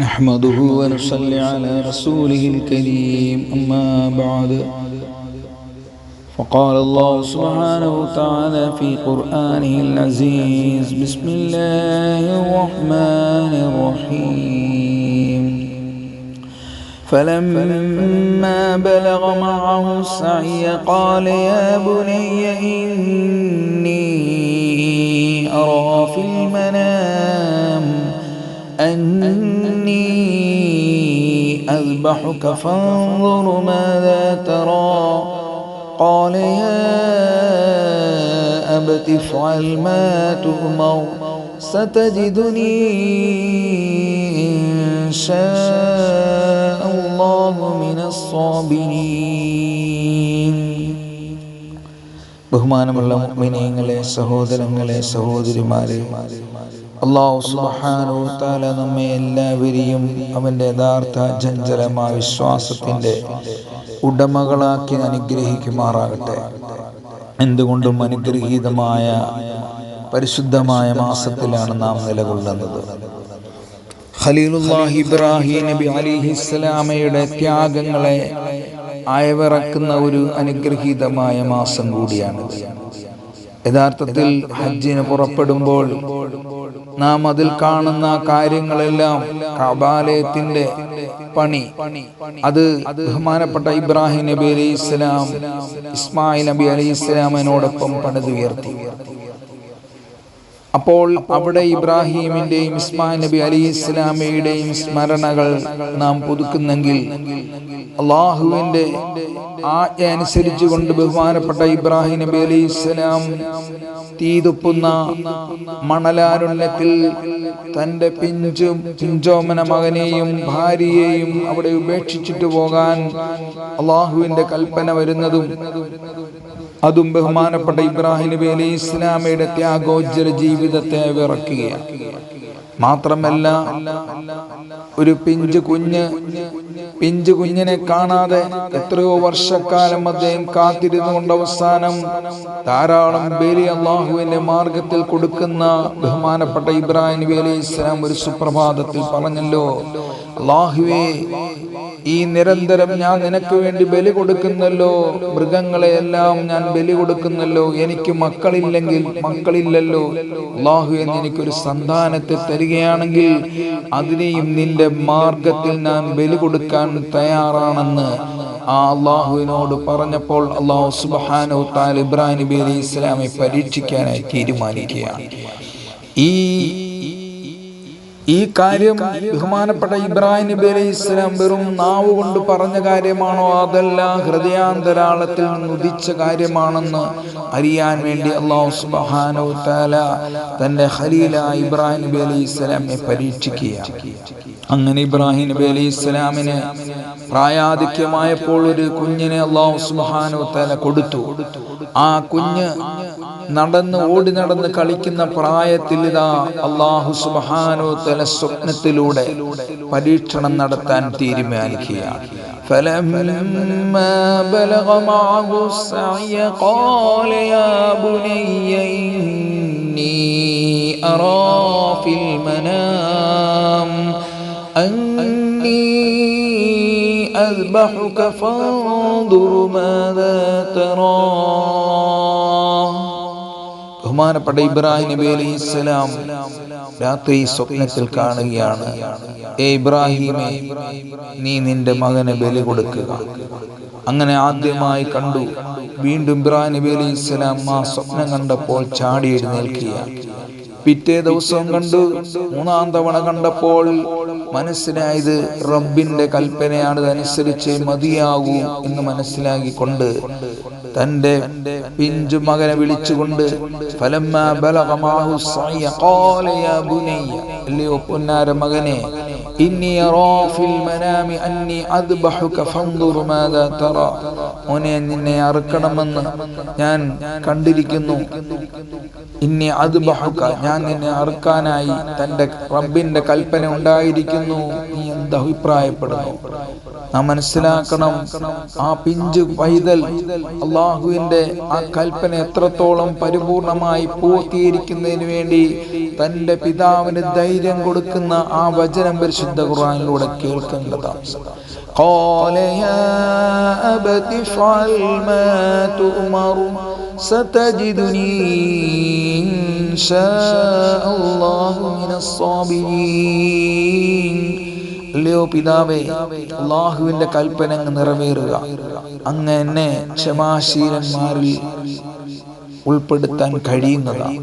نحمده ونصلي على رسوله الكريم أما بعد. فقال الله سبحانه وتعالى في قرآنه العزيز بسم الله الرحمن الرحيم. فلما بلغ معه السعي قال يا بني إني أذبحك فانظر ماذا ترى قال يا أبت افعل ما تؤمر ستجدني إن شاء الله من الصابرين ബഹുമാനമുള്ള മുഅ്മിനീങ്ങളെ സഹോദരങ്ങളെ സഹോദരിമാരെ അള്ളാഹു സുബ്ഹാനഹു താല നമ്മെ എല്ലാവരെയും അവന്റെ യഥാർത്ഥ ജഞ്ചലമായ വിശ്വാസത്തിന്റെ ഉടമകളാക്കി അനുഗ്രഹിക്കുമാറാകട്ടെ. എന്തുകൊണ്ടും അനുഗ്രഹീതമായ പരിശുദ്ധമായ മാസത്തിലാണ് നാം നിലകൊള്ളുന്നത്. ഖലീലുല്ലാഹി ഇബ്രാഹിം നബി അലിഹിസ്സലാമയുടെ ത്യാഗങ്ങളെ അയവിറക്കുന്ന ഒരു അനുഗ്രഹീതമായ മാസം കൂടിയാണ്. യഥാർത്ഥത്തിൽ ഹജ്ജിന് പുറപ്പെടുമ്പോൾ നാം അതിൽ കാണുന്ന കാര്യങ്ങളെല്ലാം കബാലയത്തിന്റെ പണി. അത് ബഹുമാനപ്പെട്ട ഇബ്രാഹിം നബി അലൈഹി ഇസ്ലാം ഇസ്മായിൽ നബി അലൈഹി ഇസ്ലാമിനോടൊപ്പം പണിതുയർത്തി. അപ്പോൾ അവിടെ ഇബ്രാഹീമിന്റെയും ഇസ്മാൻ നബി അലി ഇസ്ലാമിയുടെയും സ്മരണകൾ നാം പുതുക്കുന്നെങ്കിൽ അള്ളാഹുവിന്റെ ആജ്ഞ അനുസരിച്ചു കൊണ്ട് ബഹുമാനപ്പെട്ട ഇബ്രാഹിം നബി അലി ഇസ്ലാം തീതുപ്പുന്ന മണലാരുണ്യത്തിൽ തന്റെ പിഞ്ചും പിഞ്ചോമന മകനെയും ഭാര്യയെയും അവിടെ ഉപേക്ഷിച്ചിട്ട് പോകാൻ അള്ളാഹുവിന്റെ കൽപ്പന വരുന്നതും അതും ബഹുമാനപ്പെട്ട ഇബ്രാഹിം നബി അലി ഇസ്ലാമയുടെ ത്യാഗോജ്ജല ജീവിതത്തെ വിറക്കുകയാണ്. മാത്രമല്ല ഒരു പിഞ്ചു കുഞ്ഞ് പിഞ്ചു കുഞ്ഞിനെ കാണാതെ എത്രയോ വർഷക്കാലം അദ്ദേഹം കാത്തിരുന്നുകൊണ്ട് അവസാനം ധാരാളം ബേലി അള്ളാഹുവിന്റെ മാർഗത്തിൽ കൊടുക്കുന്ന ബഹുമാനപ്പെട്ട ഇബ്രാഹിം നബി അലൈഹി ഇസ്ലാം ഒരു സുപ്രഭാതത്തിൽ പറഞ്ഞല്ലോ അള്ളാഹുവേ ഈ നിരന്തരം ഞാൻ നിനക്ക് വേണ്ടി ബലി കൊടുക്കുന്നല്ലോ. മൃഗങ്ങളെയെല്ലാം ഞാൻ ബലി കൊടുക്കുന്നല്ലോ. എനിക്ക് മക്കളില്ലെങ്കിൽ മക്കളില്ലല്ലോ. അള്ളാഹു എന്ന് എനിക്കൊരു സന്താനത്തെ തരികയാണെങ്കിൽ അതിനെയും നിന്റെ മാർഗത്തിൽ ഞാൻ ബലി കൊടുക്കാൻ തയ്യാറാണെന്ന് ആ അള്ളാഹുവിനോട് പറഞ്ഞപ്പോൾ അള്ളാഹു സുബാനോ താൽ ഇബ്രാഹിം നബി അലി ഇസ്ലാമെ പരീക്ഷിക്കാനായി തീരുമാനിക്കുകയാണ്. ഈ ഈ കാര്യം ബഹുമാനപ്പെട്ട ഇബ്രാഹിം നബി അലൈഹി ഇസ്ലാം വെറും നാവ് കൊണ്ട് പറഞ്ഞ കാര്യമാണോ? അതല്ല ഹൃദയാന്തരാളത്തിൽ ഉദിച്ച കാര്യമാണെന്ന് അറിയാൻ വേണ്ടി അള്ളാഹു സുബാനോ താല തന്റെ ഹലീല ഇബ്രാഹിം നബി അലൈഹി ഇസ്ലാമിനെ പരീക്ഷിക്കുകയാണ്. അങ്ങനെ ഇബ്രാഹിം നബി അലൈഹി ഇസ്ലാമിന് പ്രായാധിക്യമായപ്പോൾ ഒരു കുഞ്ഞിനെ അള്ളാഹു സുബാനോ താല കൊടുത്തു. ആ കുഞ്ഞ് നടന്ന് ഓടി നടന്ന് കളിക്കുന്ന പ്രായത്തിൽ ഇതാ അള്ളാഹു സുബാനോ തല സ്വപ്നത്തിലൂടെ പരീക്ഷണം നടത്താൻ തീരുമാനിക്കുകയാണ് فلما بلغ معه السعي قال يا بني إني أرى في المنام أني أذبحك فانظر ماذا ترى ബഹുമാനപ്പെട്ട ഇബ്രാഹിം നബി അലൈഹി ഇസ്ലാം രാത്രി സ്വപ്നത്തിൽ കാണുകയാണ്. ഏ ഇബ്രാഹിമെ നീ നിന്റെ മകനെ ബലി കൊടുക്കുക. അങ്ങനെ ആദ്യമായി കണ്ടു. വീണ്ടും ഇബ്രാഹിം നബി അലൈഹി ഇസ്ലാം ആ സ്വപ്നം കണ്ടപ്പോൾ ചാടി എഴുന്നേൽക്കുകയാണ് പിറ്റേ ദിവസം കണ്ടു. മൂന്നാം തവണ കണ്ടപ്പോൾ മനസ്സിലായത് റബ്ബിന്റെ കൽപ്പനയാണ് അതനുസരിച്ച് മതിയാകൂ എന്ന് മനസ്സിലാക്കിക്കൊണ്ട് തന്റെ പിഞ്ചു മകനെ വിളിച്ചുകൊണ്ട് അല്ലയോ പൊന്നാര മകനെ നിന്നെ അറുക്കണമെന്ന് ഞാൻ കണ്ടിരിക്കുന്നു. ഇന്നി അദ്ബഹുക ഞാൻ നിന്നെ അറുക്കാനായി തന്റെ റബ്ബിന്റെ കൽപ്പന ഉണ്ടായിരിക്കുന്നു. നീ എന്ത് അഭിപ്രായപ്പെടുന്നു? നാം മനസ്സിലാക്കണം ആ പിഞ്ചു പൈതൽ അള്ളാഹുവിന്റെ ആ കൽപ്പന എത്രത്തോളം പരിപൂർണമായി പൂർത്തീകരിക്കുന്നതിന് വേണ്ടി തന്റെ പിതാവിന് ധൈര്യം കൊടുക്കുന്ന ആ വചനം പരിശുദ്ധ ഖുർആനിലൂടെ കേൾക്കേണ്ടതാണ് قال يا أبت افعل ما تؤمر ستجدني إن شاء الله من الصابرين അല്ലയോ പിതാവേ അള്ളാഹുവിന്റെ കൽപ്പന അങ്ങ് നിറവേറുക. അങ്ങ് എന്നെ ക്ഷമാശീലന്മാരിൽ ഉൾപ്പെടുത്താൻ കഴിയുന്നതാണ്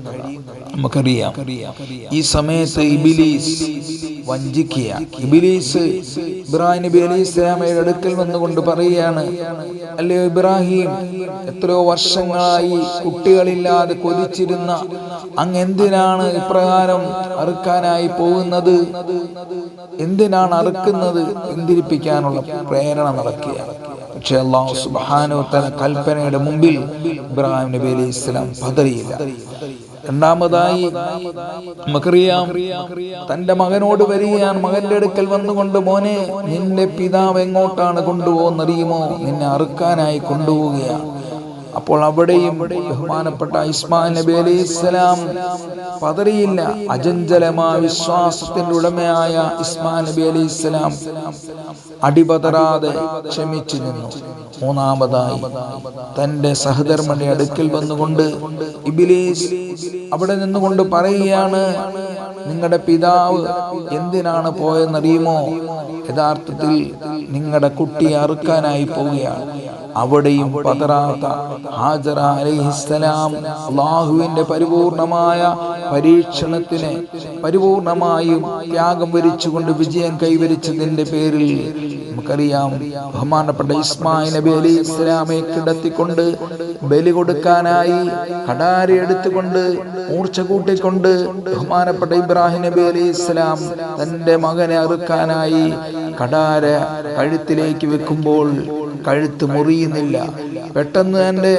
നമുക്കറിയാം. ഈ സമയത്ത് ഇബിലീസ് വഞ്ചിക്കുക. ഇബിലീസ് ഇബ്രാഹിം നബി അലി ഇസ്ലാമയുടെ അടുക്കൽ വന്നുകൊണ്ട് പറയുകയാണ് അല്ലയോ ഇബ്രാഹിം എത്രയോ വർഷങ്ങളായി കുട്ടികളില്ലാതെ കൊതിച്ചിരുന്ന അങ്ങ് എന്തിനാണ് ഇപ്രകാരം അറുക്കാനായി പോകുന്നത്? എന്തിനാണ് അറുക്കുന്നത്? എന്തിരിപ്പിക്കാനുള്ള പ്രേരണ നടക്കുക. പക്ഷെ അള്ളാഹു സുബാനോ തന കൽപ്പനയുടെ മുമ്പിൽ ഇബ്രാഹിം നബി അലി ഇസ്ലാം പതറിയില്ല. രണ്ടാമതായി നമുക്കറിയാം തന്റെ മകനോട് വരികയാണ്. മകന്റെ അടുക്കൽ വന്നുകൊണ്ട് മോനെ നിന്റെ പിതാവ് എങ്ങോട്ടാണ് കൊണ്ടുപോകുന്നറിയുമോ നിന്നെ അറുക്കാനായി കൊണ്ടുപോവുകയാണ്. അപ്പോൾ അവിടെയും ബഹുമാനപ്പെട്ട ഇസ്മാൻ നബി അലൈഹി ഇസ്ലാം പതറിയില്ല. അജഞ്ചലമായ വിശ്വാസത്തിന്റെ ഉടമയായ ഇസ്മാൻ നബി അലൈഹി ഇസ്ലാം അടിപതറാതെ ക്ഷമിച്ചു നിന്നു. മൂന്നാമതായി തന്റെ സഹധർമ്മന്റെ അടുക്കൽ വന്നുകൊണ്ട് ഇബിലീസ് അവിടെ നിന്നുകൊണ്ട് പറയുകയാണ് നിങ്ങളുടെ പിതാവ് എന്തിനാണ് പോയെന്നറിയുമോ? യഥാർത്ഥത്തിൽ നിങ്ങളുടെ കുട്ടിയെ അറുക്കാനായി പോവുകയാണ്. അവിടെയും പതറാത്ത ഹാജറ അലൈഹിസ്സലാം അള്ളാഹുവിന്റെ പരിപൂർണമായ പരീക്ഷണത്തിന് പരിപൂർണമായും ത്യാഗം വരിച്ചുകൊണ്ട് വിജയം കൈവരിച്ചതിന്റെ പേരിൽ നമുക്കറിയാം ബഹുമാനപ്പെട്ട ഇസ്മായിൽ നബി അലി ഇസ്ലാമെ കിടത്തിക്കൊണ്ട് ബലി കൊടുക്കാനായി കടാരി എടുത്തുകൊണ്ട് മൂർച്ച കൂട്ടിക്കൊണ്ട് ബഹുമാനപ്പെട്ട ഇബ്രാഹിം നബി അലി ഇസ്ലാം തന്റെ മകനെ അറുക്കാനായി കടാര കഴുത്തിലേക്ക് വെക്കുമ്പോൾ കഴുത്ത് മുറിയുന്നില്ല. പെട്ടെന്ന് എന്റെ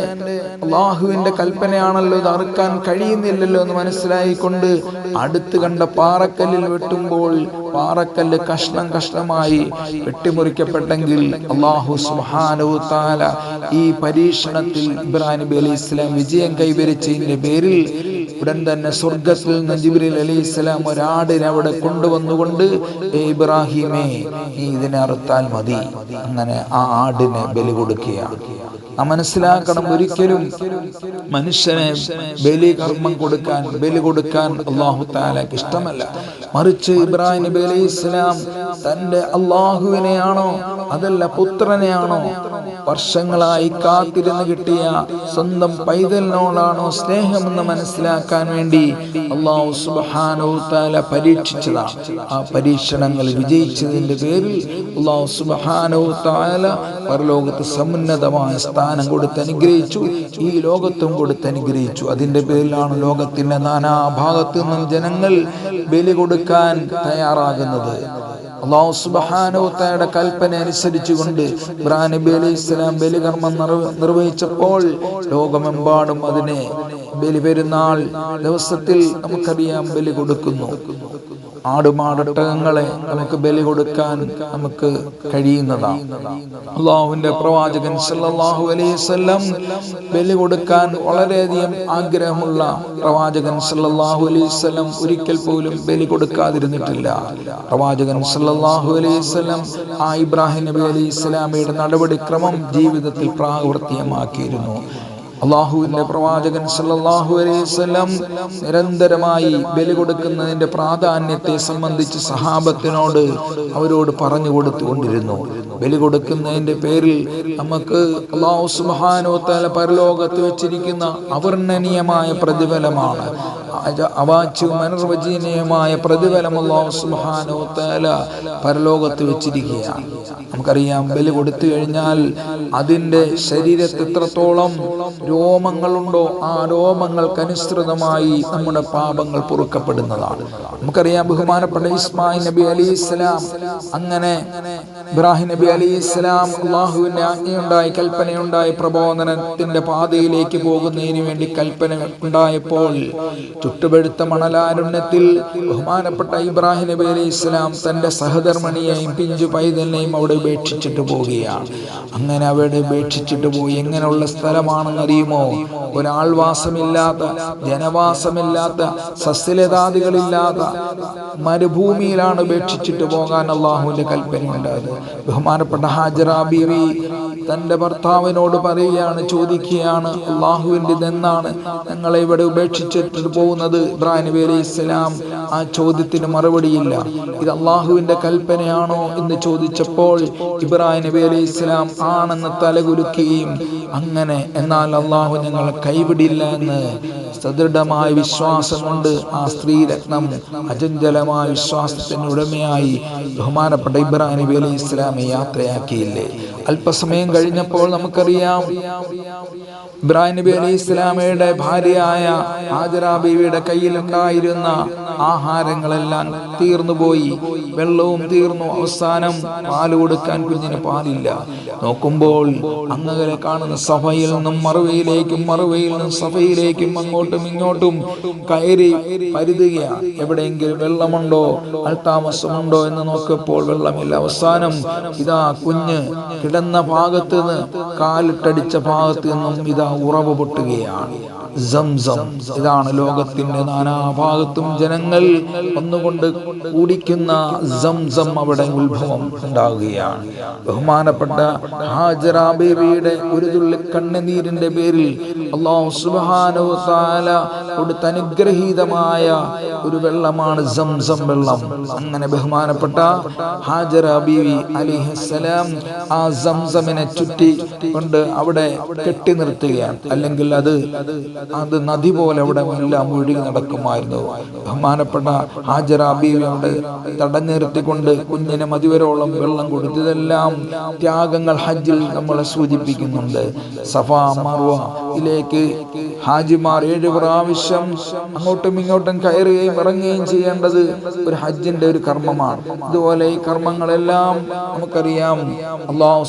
അള്ളാഹുവിന്റെ കൽപ്പനയാണല്ലോ ഇത് അറുക്കാൻ കഴിയുന്നില്ലല്ലോ എന്ന് മനസ്സിലായിക്കൊണ്ട് അടുത്ത് കണ്ട പാറക്കല്ലിൽ വെട്ടുമ്പോൾ പാറക്കല്ല് കഷ്ണം കഷ്ണമായി വെട്ടിമുറിക്കപ്പെട്ടെങ്കിൽ അള്ളാഹു സുഹാനു താല ഈ പരീക്ഷണത്തിൽ ഇബ്രാഹിം നബി അലൈഹി ഇസ്ലാം വിജയം കൈവരിച്ചതിന്റെ പേരിൽ ഉടൻ തന്നെ സ്വർഗത്തിൽ നിന്ന് ജിബ്രീൽ അലൈഹി ഇസ്ലാം ഒരാടിനെ അവിടെ കൊണ്ടുവന്നുകൊണ്ട് "ഏ ഇബ്രാഹിമേ നീ ഇതിനെ അറുത്താൽ മതി. അങ്ങനെ ആ ആടിനെ ബലി കൊടുക്കുകയാണ് മനസ്സിലാക്കണം ഒരിക്കലും മനുഷ്യനെ ബലി കർമ്മം കൊടുക്കാൻ ബലി കൊടുക്കാൻ അള്ളാഹു താലക്ക് ഇഷ്ടമല്ല. മറിച്ച് ഇബ്രാഹിം നബി അലൈഹി ഇസ്ലാം തന്റെ അള്ളാഹുവിനെയാണോ അതല്ല പുത്രനെയാണോ വർഷങ്ങളായി കാത്തിരുന്ന് കിട്ടിയ സ്വന്തം പൈതലിനോടാണോ സ്നേഹമെന്ന് മനസ്സിലാക്കാൻ വേണ്ടി അള്ളാഹു സുബാനോ താല പരീക്ഷിച്ചതാണ് ആ പരീക്ഷണങ്ങൾ വിജയിച്ചതിന്റെ പേരിൽ അള്ളാഹു സുബാനോ താല പരലോകത്ത് സമുന്നതമായ സ്ഥാനം കൊടുത്ത് അനുഗ്രഹിച്ചു. ഈ ലോകത്തും കൊടുത്ത് അനുഗ്രഹിച്ചു. അതിന്റെ പേരിലാണ് ലോകത്തിന്റെ നാനാഭാഗത്തു നിന്നും ജനങ്ങൾ ബലി കൊടുക്കാൻ തയ്യാറാകുന്നത്. അള്ളാഹു സുബാനോത്തയുടെ കൽപ്പന അനുസരിച്ചുകൊണ്ട് ഇബ്രാഹിം നബി അലൈഹി ഇസ്ലാം ബലികർമ്മം നിർവഹിച്ചപ്പോൾ ലോകമെമ്പാടും അതിനെ ബലി പെരുന്നാൾ ദിവസത്തിൽ നമുക്കറിയാം ബലി കൊടുക്കുന്നു. ആടുമാടട്ടകങ്ങളെ നമുക്ക് ബലി കൊടുക്കാൻ നമുക്ക് കഴിയുന്നതാണ്. അള്ളാഹുവിന്റെ പ്രവാചകൻ സല്ലല്ലാഹു അലൈഹി വസല്ലം ബലി കൊടുക്കാൻ വളരെയധികം ആഗ്രഹമുള്ള പ്രവാചകൻ സല്ലാഹു അലൈഹി വസല്ലം ഒരിക്കൽ പോലും ബലി കൊടുക്കാതിരുന്നിട്ടില്ല. പ്രവാചകൻ സല്ലാഹു അലൈഹി വസല്ലം ആ ഇബ്രാഹിം നബി അലൈഹി ഇസ്ലാമയുടെ നടപടിക്രമം ജീവിതത്തിൽ പ്രാവർത്തികമാക്കിയിരുന്നു അള്ളാഹുവിന്റെ പ്രവാചകൻ സല്ലാഹു അലൈഹി വസല്ലം നിരന്തരമായി ബലി കൊടുക്കുന്നതിന്റെ പ്രാധാന്യത്തെ സംബന്ധിച്ച് സഹാബത്തിനോട് അവരോട് പറഞ്ഞു കൊടുത്തുകൊണ്ടിരുന്നു. ബലി കൊടുക്കുന്നതിന്റെ പേരിൽ നമുക്ക് അള്ളാഹു തആല പരലോകത്ത് വെച്ചിരിക്കുന്ന അവർണനീയമായ പ്രതിഫലമാണ്. അവാച്യവും പ്രതിഫലം അള്ളാഹു തആല പരലോകത്ത് വെച്ചിരിക്കുകയാണ്. നമുക്കറിയാം ബലി കൊടുത്തു കഴിഞ്ഞാൽ അതിന്റെ ശരീരത്തിൽ എത്രത്തോളം രോമങ്ങളുണ്ടോ? ആ രോമങ്ങൾക്കനുസൃതമായി നമ്മുടെ പാപങ്ങൾ പൊറുക്കപ്പെടുന്നതാണ്. നമുക്കറിയാം ബഹുമാനപ്പെട്ട ഇസ്മായിൽ നബി അലി ഇസ്ലാം അങ്ങനെ ഇബ്രാഹിം നബി അലി ഇസ്ലാം അള്ളാഹുവിന്റെ ആജ്ഞയുണ്ടായി കൽപ്പനയുണ്ടായി പ്രബോധനത്തിന്റെ പാതയിലേക്ക് പോകുന്നതിന് വേണ്ടി കൽപ്പന ഉണ്ടായപ്പോൾ ചുട്ടുപഴുത്ത മണലാരുണ്യത്തിൽ ബഹുമാനപ്പെട്ട ഇബ്രാഹിം നബി അലി ഇസ്ലാം തന്റെ സഹധർമ്മിണിയെയും പിഞ്ചു പൈതലിനെയും അവിടെ ഉപേക്ഷിച്ചിട്ട് പോവുകയാണ്. അങ്ങനെ അവിടെ ഉപേക്ഷിച്ചിട്ട് പോയി. എങ്ങനെയുള്ള സ്ഥലമാണെന്ന് ഒരാൾ ഒരാൾവാസമില്ലാത്ത ജനവാസമില്ലാത്ത സസ്യലതാദികളില്ലാത്ത മരുഭൂമിയിലാണ് ഉപേക്ഷിച്ചിട്ട് പോകാൻ അള്ളാഹുവിന്റെ കൽപ്പനയുണ്ടായത്. ബഹുമാനപ്പെട്ട ഹാജറ ബീവി തന്റെ ഭർത്താവിനോട് പറയുകയാണ് ചോദിക്കുകയാണ് അള്ളാഹുവിന്റെ ഇതെന്നാണ് ഞങ്ങളെ ഇവിടെ ഉപേക്ഷിച്ചിട്ട് പോകുന്നത് ഇബ്രാഹിം അലൈഹി ഇസ്ലാം ആ ചോദ്യത്തിന് മറുപടിയില്ല. ഇത് അള്ളാഹുവിന്റെ കൽപ്പനയാണോ? എന്ന് ചോദിച്ചപ്പോൾ ഇബ്രാഹിം നബി അലൈഹി ഇസ്ലാം ആണെന്ന് തലകുലുക്കുകയും അങ്ങനെ എന്നാൽ അള്ളാഹു ഞങ്ങളെ കൈവിടില്ല എന്ന് സദൃഢമായ വിശ്വാസം കൊണ്ട് ആ സ്ത്രീ രത്നം അചഞ്ചലമായ വിശ്വാസത്തിന് ഉടമയായി ബഹുമാനപ്പെട്ട ഇബ്രാഹിം നബി അലൈഹി ഇസ്ലാമെ യാത്രയാക്കിയില്ലേ? അല്പസമയം കഴിഞ്ഞപ്പോൾ നമുക്കറിയാം ഇബ്രാഹിം നബി അലൈഹി ഇസ്ലാമയുടെ ഭാര്യയായ ഹാജറ ബീവിയുടെ കയ്യിലുണ്ടായിരുന്ന ആഹാരങ്ങളെല്ലാം തീർന്നുപോയി. വെള്ളവും തീർന്നു. അവസാനം പാൽ കൊടുക്കാൻ കുഞ്ഞിന് പാലില്ല. നോക്കുമ്പോൾ അങ്ങകരെ കാണുന്ന സഭയിൽ നിന്നും മറുവയിലേക്കും മറുവയിൽ നിന്നും സഭയിലേക്കും അങ്ങോട്ടും ഇങ്ങോട്ടും കയറി പരുതുകയാണ് എവിടെയെങ്കിലും വെള്ളമുണ്ടോ? അൽത്താമസമുണ്ടോ എന്ന് നോക്കിയപ്പോൾ വെള്ളമില്ല. അവസാനം ഇതാ കുഞ്ഞ് കിടന്ന ഭാഗത്ത് നിന്ന് കാലിട്ടടിച്ച ഭാഗത്ത് നിന്നും ഇതാ ഉറവ് പൊട്ടുകയാണ്. സംസം. ഇതാണ് ലോകത്തിന്റെ നാനാഭാഗത്തും ജനങ്ങൾ ഒന്നുകൊണ്ട് കുടിക്കുന്ന സംസം അവിടെ ഉത്ഭവം ഉണ്ടാവുകയാണ് ബഹുമാനപ്പെട്ട ഹാജറ ബേബിയുടെ ഒരു തുള്ളി കണ്ണുനീരിന്റെ പേരിൽ അള്ളാഹു സുബ്ഹാനഹു തആല കൊടുത്ത അനുഗ്രഹീതമായ ഒരു വെള്ളമാണ് സംസം വെള്ളം. അങ്ങനെ ബഹുമാനപ്പെട്ട ഹാജറ ബീവി അലിഹസലാം ആ സംസമിനെ ചുറ്റി കൊണ്ട് അവിടെ കെട്ടി നിർത്തുകയാണ്. അല്ലെങ്കിൽ അത് അത് നദി പോലെ അവിടെ എല്ലാം ഒഴുകി നടക്കുമായിരുന്നു. ബഹുമാനപ്പെട്ട ഹാജറ തടഞ്ഞിരുത്തിക്കൊണ്ട് കുഞ്ഞിനെ മതിവരോളം വെള്ളം കൊടുത്തു ഇതെല്ലാം ത്യാഗങ്ങൾ ഹജ്ജിൽ നമ്മളെ സൂചിപ്പിക്കുന്നുണ്ട്. സഫ മർവയിലേക്ക് ഹാജിമാർ ഏഴ് പ്രാവശ്യം അങ്ങോട്ടും ഇങ്ങോട്ടും കയറുകയും ഇറങ്ങുകയും ചെയ്യേണ്ടത് ഒരു ഹജ്ജിന്റെ ഒരു കർമ്മമാണ്. ഇതുപോലെ ഈ കർമ്മങ്ങളെല്ലാം നമുക്കറിയാം. അള്ളാഹു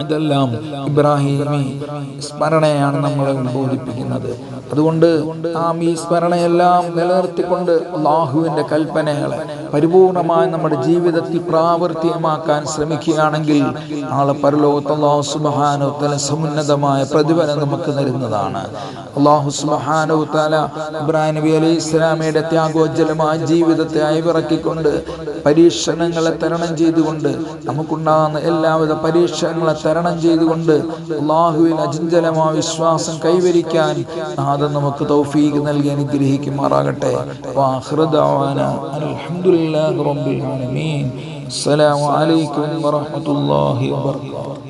ഇതെല്ലാം ഇബ്രാഹിമി സ്മരണയാണ് നമ്മളെ ബോധിപ്പിക്കുന്നത് അതുകൊണ്ട് നാം ഈ സ്മരണയെല്ലാം നിലനിർത്തിക്കൊണ്ട് അള്ളാഹുവിന്റെ കൽപ്പനകളെ പരിപൂർണമായി നമ്മുടെ ജീവിതത്തിൽ പ്രാവർത്തികമാക്കാൻ ശ്രമിക്കുകയാണെങ്കിൽ നാളെ പരലോകത്ത് അള്ളാഹു സുബാനോ തല സമുന്നതമായ പ്രതിഫലം നമുക്ക് തരുന്നതാണ് അള്ളാഹു സുബാനു ഇബ്രാഹിം നബി അലൈഹി ഇസ്ലാമയുടെ ത്യാഗോജ്ജലമായ ജീവിതത്തെ അയവിറക്കിക്കൊണ്ട് പരീക്ഷണങ്ങളെ തരണം ചെയ്തുകൊണ്ട് നമുക്കുണ്ടാകുന്ന എല്ലാവിധ പരീക്ഷണങ്ങളെ തരണം ചെയ്തുകൊണ്ട് അള്ളാഹുവിൽ അചഞ്ചലമായ വിശ്വാസം കൈവരിക്കാൻ നാഥൻ നമുക്ക് തൗഫീഖ് നൽകി അനുഗ്രഹിക്കുമാറാകട്ടെ. അലഹമുല്ലാ റബ്ബിൽ ആലമീൻ. അസ്സലാമു അലൈക്കും വറഹ്മത്തുള്ളാഹി വബറകാതുഹു